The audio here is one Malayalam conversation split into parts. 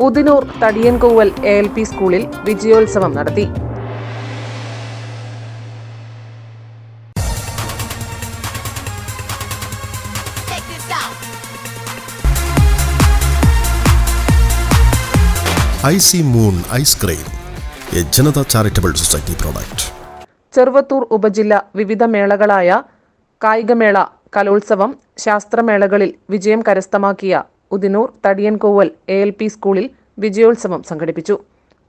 Udinur Thadiyankoval A L P സ്കൂളിൽ വിജയോത്സവം നടത്തി. Icy moon ice cream A Janata charitable society product Cheruvathur ഉപജില്ല വിവിധ മേളകളായ കായികമേള കലോത്സവം ശാസ്ത്രമേളകളിൽ വിജയം കരസ്ഥമാക്കിയ Udinur Thadiyankoval A L P സ്കൂളിൽ വിജയോത്സവം സംഘടിപ്പിച്ചു.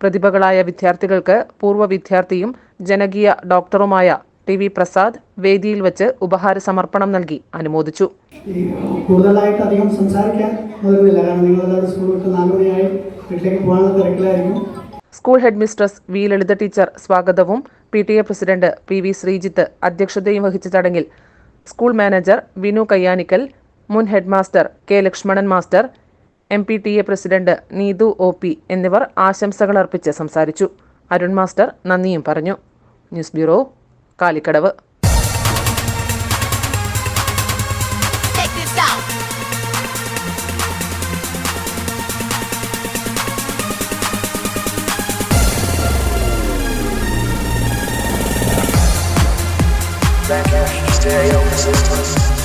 പ്രതിഭകളായ വിദ്യാർത്ഥികൾക്ക് പൂർവ വിദ്യാർത്ഥിയും ജനകീയ ഡോക്ടറുമായ ടി വി പ്രസാദ് വേദിയിൽ വെച്ച് ഉപഹാര സമർപ്പണം നൽകി അനുമോദിച്ചു. കൂടുതലായിട്ട് അധികം സംസാരിക്കാൻ മുതിർന്നില്ല കാരണം നിങ്ങളെല്ലാവരും സ്കൂൾ വിട്ട് നാല് മണിയായി വീട്ടിലേക്ക് പോകാനുള്ള തിരക്കിലായിരിക്കും. School head mistress V Lalitha teacher സ്വാഗതവും P T A president P V Sreejith അധ്യക്ഷതയും വഹിച്ച ചടങ്ങിൽ സ്കൂൾ മാനേജർ വിനു കയ്യാനിക്കൽ മുൻ head master K Lakshmanan master M P T A president Neethu O P എന്നിവർ ആശംസകൾ അർപ്പിച്ച് സംസാരിച്ചു. അരുൺ മാസ്റ്റർ നന്ദിയും പറഞ്ഞു. News bureau Kalikkadavu. Stereo this